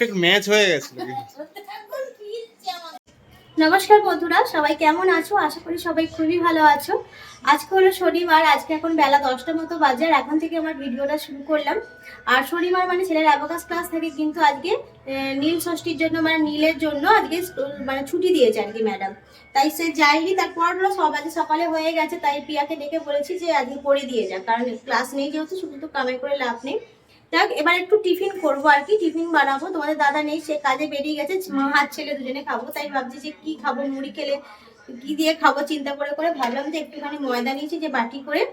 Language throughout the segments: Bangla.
পারফেক্ট ম্যাচ হয়ে গেছিল নমস্কার বন্ধুরা, সবাই কেমন আছো? আশা করি সবাই খুবই ভালো আছো। আজকে হলো শনিবার, আজকে এখন বেলা দশটার মতো বাজে আর এখন থেকে আমার ভিডিওটা শুরু করলাম। আর শনিবার মানে ছেলের অ্যাবোকাস ক্লাস থাকে কিন্তু আজকে নীল ষষ্ঠীর জন্য মানে নীলের জন্য আজকে মানে ছুটি দিয়েছে আর কি ম্যাডাম তাই সে যায়নি, তারপর হলো সব আজকে সকালে হয়ে গেছে, তাই পিয়াকে ডেকে বলেছি যে আজকে পড়ে দিয়ে যাক। কারণ ক্লাস নেই যেহেতু, শুধু তো কামাই করে লাভ নেই। দেখ, এবার একটু টিফিন করব আর কি, টিফিন বানাবো। তোমাদের দাদা নেই, সে কাজে বেরিয়ে গেছে হাত ছেলে দুজনে খাব। তাই ভাবছি যে কি খাব, মুড়ি খেলে কি দিয়ে খাব, চিন্তা করে করে ভাবলাম যে একটুখানি ময়দা নিয়েছি, যে বাটি করে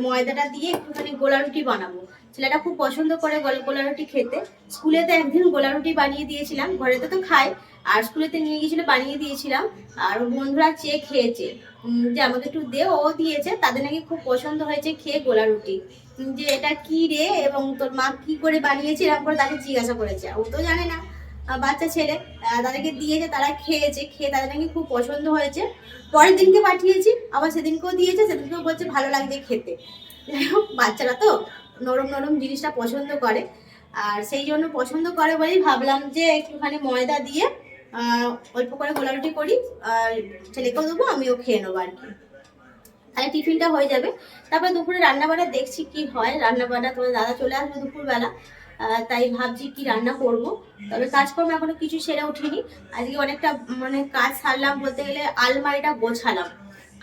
ময়দাটা দিয়ে একটুখানি গোলা রুটি বানাবো। ছেলেটা খুব পছন্দ করে গোল- রুটি খেতে। স্কুলে তো একদিন গোলা রুটি বানিয়ে দিয়েছিলাম, ঘরেতে তো খায়। আর স্কুলেতে নিয়ে গিয়েছিল, বানিয়ে দিয়েছিলাম। আর বন্ধুরা চেয়ে খেয়েছে। যে আমাকে একটু দে, ও দিয়েছে, তাদের নাকি খুব পছন্দ হয়েছে খেয়ে গোলা রুটি যে এটা কি রে এবং তোর মা কি করে বানিয়েছে, এরকম করে তাকে জিজ্ঞাসা করেছে। ও তো জানে না বাচ্চা ছেলে তাদেরকে দিয়েছে, তারা খেয়েছে, খেয়ে তাদের নাকি খুব পছন্দ হয়েছে। পরের দিনকে পাঠিয়েছি, আবার সেদিনকেও দিয়েছে, সেদিনকেও বলছে ভালো লাগছে খেতে। বাচ্চারা তো নরম নরম জিনিসটা পছন্দ করে। আর সেই জন্য পছন্দ করে বলেই ভাবলাম যে একটুখানি ময়দা দিয়ে অল্প করে গোলা রুটি করি, আর ছেলেকেও দেবো, আমিও খেয়ে নেব আর কি। তাহলে টিফিনটা হয়ে যাবে। তারপরে দুপুরে রান্না বান্না দেখছি কি হয়। রান্না বান্না তোমার দাদা চলে আসবে দুপুরবেলা। তাই ভাবছি কি রান্না করব। তবে কাজকর্ম এখনও কিছু সেরে উঠিনি। আজকে অনেকটা মানে কাজ সারলাম বলতে গেলে আলমারিটা গোছালাম।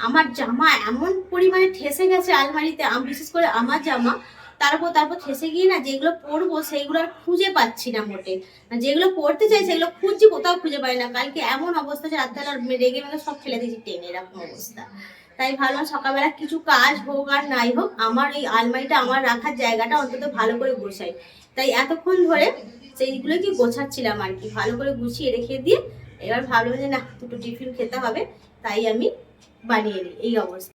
আমার জামা এমন পরিমাণে ঠেসে গেছে আলমারিতে। বিশেষ করে আমার জামা। তারপর তারপর ঠেসে গিয়ে না যেগুলো পড়ব সেইগুলো আর খুঁজে পাচ্ছি না মোটে। যেগুলো পড়তে চাই সেগুলো খুঁজছি, কোথাও খুঁজে পাই না। কালকে এমন অবস্থা যে রাত্রে রেগে মেগে সব ফেলে দিয়েছি টেনে এরকম অবস্থা। তাই ভাবলাম সকালবেলা কিছু কাজ হোক আর নাই হোক, আমার এই আলমারিটা আমার রাখার জায়গাটা অন্তত ভালো করে গোছাই। তাই এতক্ষণ ধরে সেইগুলো কি গোছাচ্ছিলাম আর কি, ভালো করে গুছিয়ে রেখে দিয়ে এবার ভাবলাম যে না, দুটো টিফিন খেতে হবে, তাই আমি বানিয়ে নিই, এই অবস্থা।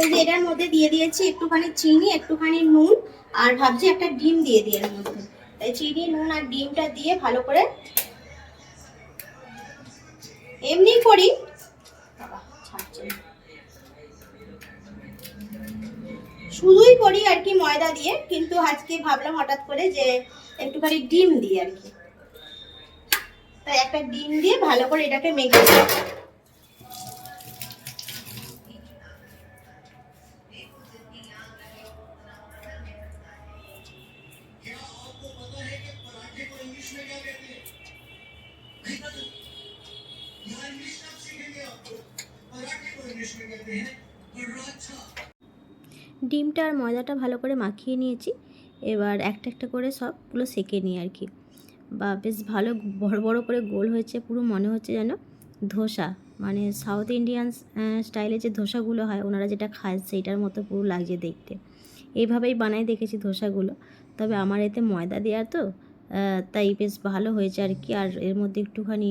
এই যে এটার মধ্যে দিয়ে দিয়েছি একটুখানি চিনি, একটুখানি নুন, আর ভাবছি একটা ডিম দিয়ে দিই এর মধ্যে। তাই চিনি, নুন আর ডিমটা দিয়ে ভালো করে এমনি করি। শুধুই করি আর কি ময়দা দিয়ে, কিন্তু আজকে ভাবলাম হঠাৎ করে যে একটুখানি ডিম দিই আর কি। তাই একটা ডিম দিয়ে ভালো করে এটাকে মেখে ডিমটা আর ময়দাটা ভালো করে মাখিয়ে নিয়েছি। এবার একটা একটা করে সবগুলো সেকে নিই আর কি। বা বেশ ভালো বড় বড় করে গোল হয়েছে, পুরো মনে হচ্ছে যেন ধোসা। মানে সাউথ ইন্ডিয়ান স্টাইলে যে ধোসাগুলো হয়, ওনারা যেটা খায় সেইটার মতো পুরো লাগছে দেখতে। এইভাবেই বানাই দেখেছি ধোসাগুলো। তবে আমার এতে ময়দা দেওয়া তো তাই বেশ ভালো হয়েছে আর কি। আর এর মধ্যে একটুখানি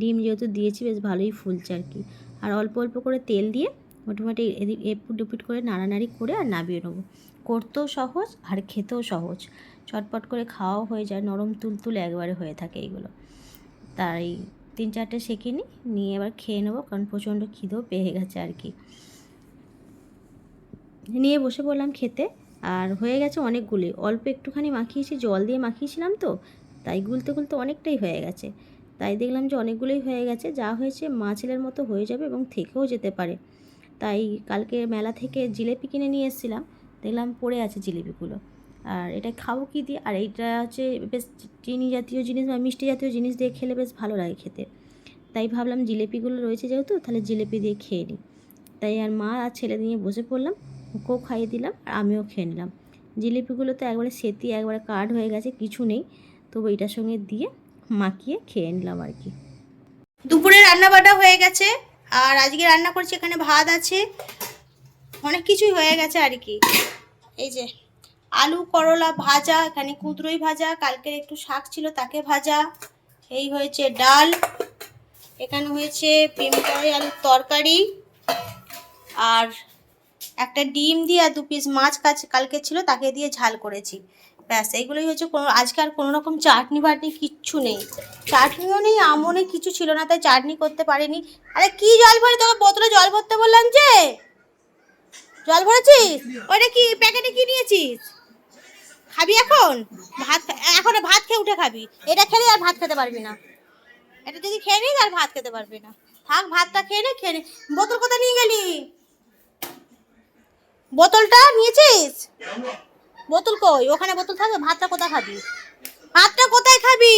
ডিম যেহেতু দিয়েছি, বেশ ভালোই ফুলছে আর কি। আর অল্প অল্প করে তেল দিয়ে মোটামুটি এদিক এপুট এপুট করে নাড়ানাড়ি করে আর নামিয়ে নেব। করতেও সহজ আর খেতেও সহজ। চটপট করে খাওয়াও হয়ে যায়, নরম তুলতুল একবারে হয়ে থাকে এইগুলো। তাই তিন চারটে সেঁকে নিই নিয়ে এবার খেয়ে নেব কারণ প্রচণ্ড খিদেও পেয়ে গেছে আর কি। নিয়ে বসে পড়লাম খেতে আর হয়ে গেছে অনেকগুলি। অল্প একটুখানি মাখিয়েছি, জল দিয়ে মাখিয়েছিলাম তো, তাই গুলতে গুলতে অনেকটাই হয়ে গেছে। তাই দেখলাম যে অনেকগুলোই হয়ে গেছে, যা হয়েছে মাছেলের মতো হয়ে যাবে এবং থেকেও যেতে পারে। তাই কালকে মেলা থেকে জিলেপি কিনে নিয়ে এসেছিলাম। দেখলাম পড়ে আছে জিলিপিগুলো। আর এটা খাব কী দিয়ে? আর এইটা হচ্ছে বেশ চিনি জাতীয় জিনিস বা মিষ্টি জাতীয় জিনিস দিয়ে খেলে বেশ ভালো লাগে খেতে। তাই ভাবলাম জিলেপিগুলো রয়েছে যেহেতু, তাহলে জিলেপি দিয়ে খেয়ে নিই। তাই আর মা আর ছেলে নিয়ে বসে পড়লাম, ওকেও খাইয়ে দিলাম আর আমিও খেয়ে নিলাম। জিলিপিগুলো তো একবারে সেতি, একবারে কাঠ হয়ে গেছে, কিছু নেই। তবু এটার সঙ্গে দিয়ে মাখিয়ে খেয়ে নিলাম আর কি। দুপুরে রান্না বান্না হয়ে গেছে। আর আজকে রান্না করছি, এখানে ভাত আছে। অনেক কিছুই হয়ে গেছে আর কি। এই যে, আলু, করলা ভাজা, এখানে কুঁদরোই ভাজা, কালকের একটু শাক ছিল তাকে ভাজা। এই হয়েছে ডাল, এখানে হয়েছে পিমকড়াই আলুর তরকারি, আর একটা ডিম দিয়ে আর দু পিস মাছ কাছ কালকে ছিল তাকে দিয়ে ঝাল করেছি। ব্যাস, এইগুলোই হচ্ছে কোনো, আজকে আর কোনো রকম চাটনি বাটনি কিচ্ছু নেই। চাটনিও নেই, আমও নেই, কিছু ছিল না, তাই চাটনি করতে পারিনি। আরে কি জল ভরে তোকে বোতলে জল ভরতে বললাম যে? জল ভরেছিস? ওইটা কি প্যাকেটে কি নিয়েছিস? খাবি এখন? ভাত এখন ভাত খেয়ে উঠে খাবি। এটা খেলে আর ভাত খেতে পারবি না। এটা যদি খেয়ে নিস, আর ভাত খেতে পারবি না। থাক, ভাতটা খেয়ে নে খেয়ে নে। বোতল কোথায় নিয়ে গেলি? বোতলটা নিয়েছিস? বোতল কই? ওখানে বোতল থাকবে? ভাতটা কোথায় খাবি? ভাতটা কোথায় খাবি?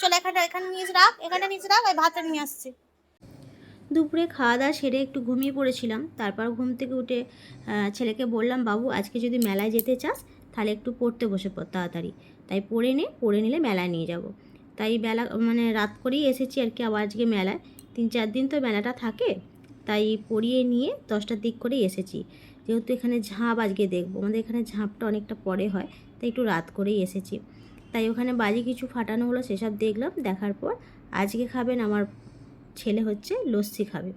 চল এখানে এখানে নিয়ে রাখ এখানে নিয়ে রাখ আমি ভাতটা নিয়ে আসছি। দুপুরে খাওয়া দাওয়া সেরে একটু ঘুমিয়ে পড়েছিলাম। তারপর ঘুম থেকে উঠে ছেলেকে বললাম, বাবু, আজকে যদি মেলায় যেতে চাস, তাহলে একটু পড়তে বসে পড়, তাড়াতাড়ি। তাই পড়ে নে, পড়ে নিলে মেলায় নিয়ে যাব। তাই বেলা মানে রাত করেই এসেছি আর কি আবার আজকে মেলায়। তিন চার দিন তো মেলাটা থাকে। তাই পড়িয়ে নিয়ে দশটার দিক করেই এসেছি। যেহেতু এখানে ঝাঁপ আজকে দেখব। আমাদের এখানে ঝাঁপটা অনেকটা পরে হয়, তাই একটু রাত করেই এসেছি। তাই ওখানে বাজি কিছু ফাটানো হলো, সেসব দেখলাম, দেখার পর আজকে খাবেন আমার ছেলে হচ্ছে লস্যি খাবে।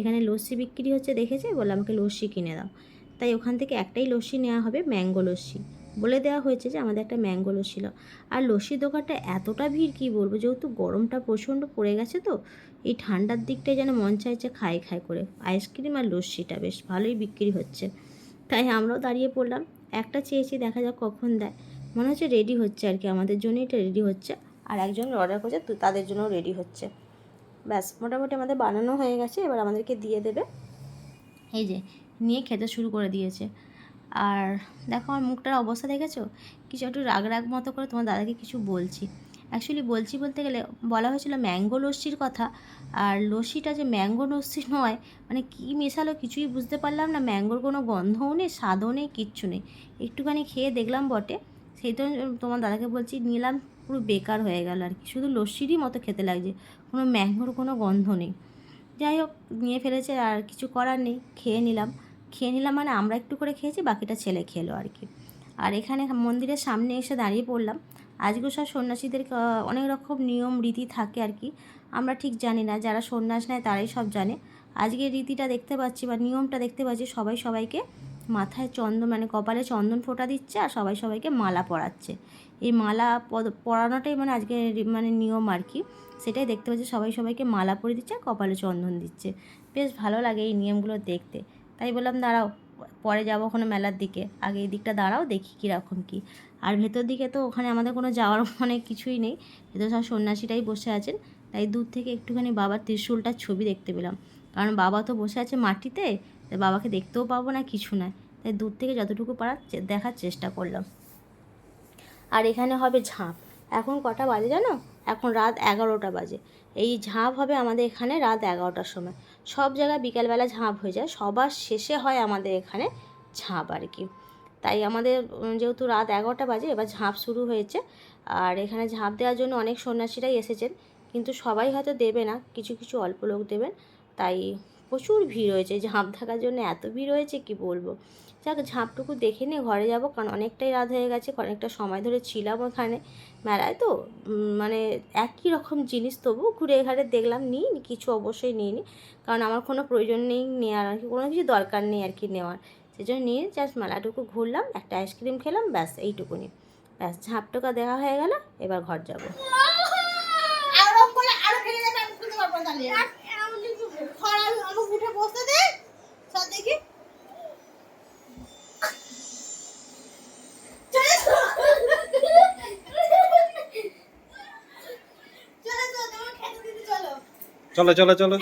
এখানে লস্যি বিক্রি হচ্ছে, দেখেছে? বলে আমাকে লস্যি কিনে দাও। তাই ওখান থেকে একটাই লস্যি নেওয়া হবে, ম্যাঙ্গো লস্যি। বলে দেওয়া হয়েছে যে আমাদের একটা ম্যাঙ্গো ছিল আর লস্যির দোকানটা এতটা ভিড় কী বলব? যেহেতু গরমটা প্রচণ্ড পড়ে গেছে তো, এই ঠান্ডার দিকটায় যেন মন চাইছে খাই খাই করে। আইসক্রিম আর লস্যিটা বেশ ভালোই বিক্রি হচ্ছে। তাই আমরাও দাঁড়িয়ে পড়লাম। একটা চেয়েছি দেখা যাক কখন দেয়। মনে হচ্ছে রেডি হচ্ছে আর কি। আমাদের জন্যই এটা রেডি হচ্ছে। আর একজন অর্ডার করছে তাদের জন্য রেডি হচ্ছে। ব্যাস, মোটামুটি আমাদের বানানো হয়ে গেছে। এবার আমাদেরকে দিয়ে দেবে। এই যে, নিয়ে খেতে শুরু করে দিয়েছে। আর দেখো আমার মুখটার অবস্থা দেখেছ? কিছু একটু রাগ রাগ মতো করে তোমার দাদাকে কিছু বলছি। অ্যাকচুয়ালি বলছি বলতে গেলে বলা হয়েছিল ম্যাঙ্গো লস্যির কথা। আর লস্যিটা যে ম্যাঙ্গো লস্যি নয় মানে কী মেশালো কিছুই বুঝতে পারলাম না। ম্যাঙ্গোর কোনো গন্ধও নেই, স্বাদও নেই, কিচ্ছু নেই। একটুখানি খেয়ে দেখলাম বটে। সেই তো তোমার দাদাকে বলছি, নিলাম, পুরো বেকার হয়ে গেল আর কি। শুধু লস্যিরই মতো খেতে লাগছে। কোনো ম্যাঙ্গোর কোনো গন্ধ নেই। যাই হোক, নিয়ে ফেলেছে আর কিছু করার নেই, খেয়ে নিলাম। খেয়ে নিলাম মানে আমরা একটু করে খেয়েছি, বাকিটা ছেলে খেলো আর কি। আর এখানে মন্দিরের সামনে এসে দাঁড়িয়ে পড়লাম। আজকে সব সন্ন্যাসীদের অনেক রকম নিয়ম, রীতি থাকে আর কি। আমরা ঠিক জানি না, যারা সন্ন্যাস নেয় তারাই সব জানে। আজকে রীতিটা দেখতে পাচ্ছি বা নিয়মটা দেখতে পাচ্ছি, সবাই সবাইকে মাথায় চন্দন মানে কপালে চন্দন ফোঁটা দিচ্ছে আর সবাই সবাইকে মালা পরাচ্ছে। এই মালা পরানোটাই মানে আজকে মানে নিয়ম আর কি। সেটাই দেখতে পাচ্ছি সবাই সবাইকে মালা পরে দিচ্ছে আর কপালে চন্দন দিচ্ছে। বেশ ভালো লাগে এই নিয়মগুলো দেখতে। তাই বললাম, দাঁড়াও, পরে যাব ওখানে মেলার দিকে। আগে এই দিকটা দাঁড়াও, দেখি কীরকম কী। আর ভেতর দিকে তো ওখানে আমাদের কোনো যাওয়ার মানে কিছুই নেই। ভেতর সব সন্ন্যাসীরাই বসে আছেন। তাই দূর থেকে একটুখানি বাবার ত্রিশূলটার ছবি দেখতে পেলাম। কারণ বাবা তো বসে আছে মাটিতে, তাই বাবাকে দেখতেও পাবো না, কিছু নয় তাই দূর থেকে যতটুকু পারার দেখার চেষ্টা করলাম। আর এখানে হবে ঝাঁপ। এখন কটা বাজে জানো? এখন রাত এগারোটা বাজে। এই ঝাঁপ হবে আমাদের এখানে রাত এগারোটার সময়। সব জায়গায় বিকালবেলা ঝাঁপ হয়ে যায়। সবার শেষে হয় আমাদের এখানে ঝাঁপ আর কি। তাই আমাদের যেহেতু রাত এগারোটা বাজে, এবার ঝাঁপ শুরু হয়েছে। আর এখানে ঝাঁপ দেওয়ার জন্য অনেক সন্ন্যাসীরাই এসেছেন। কিন্তু সবাই হয়তো দেবে না, কিছু কিছু অল্প লোক দেবেন। তাই প্রচুর ভিড় হয়েছে ঝাঁপ থাকার জন্য এত ভিড় হয়েছে কি বলব? যাক, ঝাঁপটুকু দেখে নিয়ে ঘরে যাব কারণ অনেকটাই রাত হয়ে গেছে, অনেকটা সময় ধরে ছিলাম ওখানে। মেলায় তো মানে একই রকম জিনিস তবু ঘুরে ঘাড়ে দেখলাম, নিই কিছু অবশ্যই নিইনি কারণ আমার কোনো প্রয়োজন নেই নেওয়ার আর কি, কোনো কিছু দরকার নেই আর কি নেওয়ার। সেই জন্য নিয়ে জাস্ট মেলাটুকু ঘুরলাম, একটা আইসক্রিম খেলাম, ব্যাস এইটুকুনি। ব্যাস ঝাঁপটোকা দেওয়া হয়ে গেল, এবার ঘর যাব। চলো চলো চলো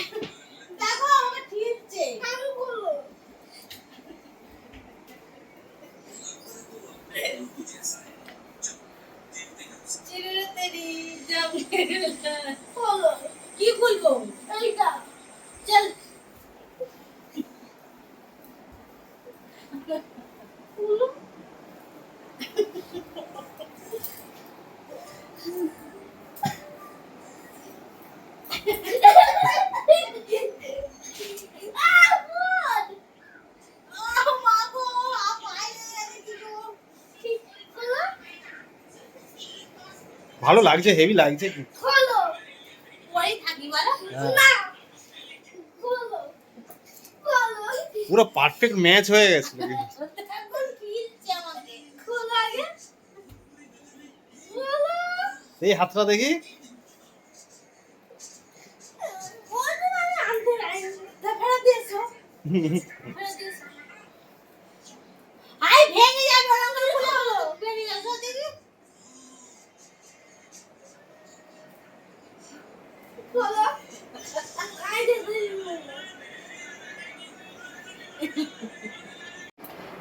কি খুলবো? এইটা। ভালো লাগছে হেভি লাগছে কি? ওই থাকি বলো? হ্যাঁ। পুরো পারফেক্ট ম্যাচ হয়ে গেছিল এই হাতটা দেখি।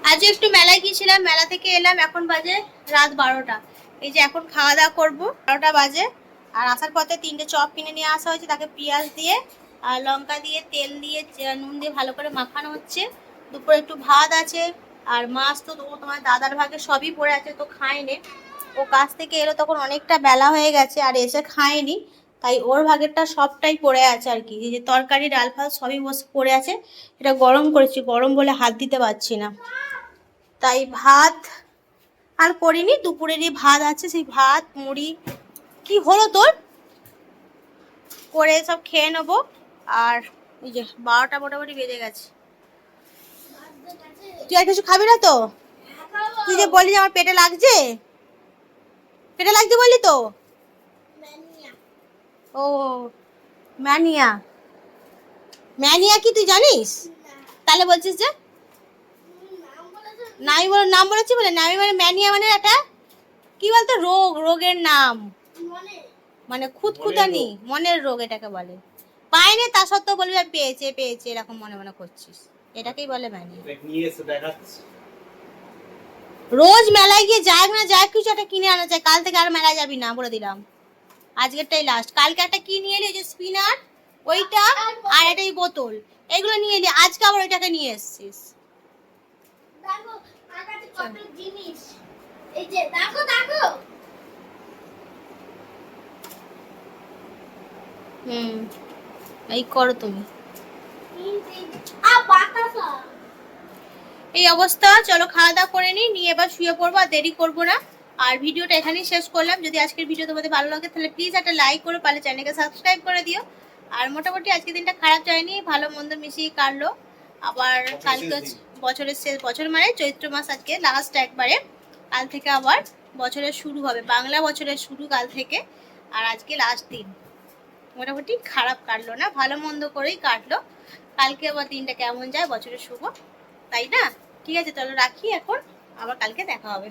আজ একটু মেলায় গিয়েছিলাম, মেলা থেকে এলাম, এখন বাজে রাত বারোটা। এই যে এখন খাওয়া দাওয়া করব, বারোটা বাজে। আর আসার পথে তিনটে চপ কিনে নিয়ে আসা হয়েছে, তাকে পেঁয়াজ দিয়ে, আর লঙ্কা দিয়ে, তেল দিয়ে নুন দিয়ে ভালো করে মাখানো হচ্ছে। দুপুরে একটু ভাত আছে, আর মাছ তো ও তোমার দাদার ভাগে সবই পড়ে আছে, তো খায়নি। ও কাছ থেকে এলো, তখন অনেকটা বেলা হয়ে গেছে, আর এসে খায়নি। তাই ওর ভাগেরটা সবটাই পড়ে আছে আর কি। যে তরকারি, ডাল ফাল সবই বসে পড়ে আছে। এটা গরম করেছি, গরম বলে হাত দিতে পারছি না। তাই ভাত আর করিনি, দুপুরেরই ভাত আছে, সেই ভাত, মুড়ি, কি হলো তোর? করে সব খেয়ে নেব। আর এই যে বারোটা মোটামুটি বেজে গেছে। তুই আর কিছু খাবি না তো? তুই যে বললি যে আমার পেটে লাগছে? পেটে লাগছে বললি তো? ও ম্যানিয়া। ম্যানিয়া কি তুই জানিস? তাহলে বলছিস যে? নাই বলে নাম বলেছি বলে? নামি মানে ম্যানিয়া মানে একটা কি বলতো? রোগ রোগের নাম। মানে খুঁতখুতানি মনের রোগ। এটাকে বলে। পায়নি তা সত্ত্বেও বলবি পেয়েছে পেয়েছে এরকম মনে মনে করছিস। এটাকেই বলে ম্যানিয়া। রোজ মেলায় গিয়ে যাক না যাক কিছু একটা কিনে আনা যায়। কাল থেকে আর মেলায় যাবি না বলে দিলাম। আজকেরটাই লাস্ট কালকে একটা কি নিয়ে এলি? যে স্পিনার ওইটা আর একটা এই বোতল। এগুলো নিয়ে এলি। আজকে আবার ওইটাকে নিয়ে এসছিস। এই হুম করো তুমি। এই অবস্থা চলো খাওয়া দাওয়া করে নিই নিয়ে এবার শুয়ে পড়ব আর দেরি করব না। আর ভিডিওটা এখানেই শেষ করলাম। যদি আজকের ভিডিও তোমাদের ভালো লাগে তাহলে প্লিজ একটা লাইক করে পারলে চ্যানেলকে সাবস্ক্রাইব করে দিও। আর মোটামুটি আজকের দিনটা খারাপ যায়নি ভালো মন্দ মিশিয়ে কাটলো। আবার কালকে বছরের শেষ বছর মানে চৈত্র মাস আজকে লাস্ট একবারে। কাল থেকে আবার বছরের শুরু হবে বাংলা বছরের শুরু কাল থেকে। আর আজকে লাস্ট দিন। মোটামুটি খারাপ কাটলো না ভালো মন্দ করেই কাটলো। কালকে আবার দিনটা কেমন যায় বছরের শুভ তাই না? ঠিক আছে চলো রাখি এখন। আবার কালকে দেখা হবে।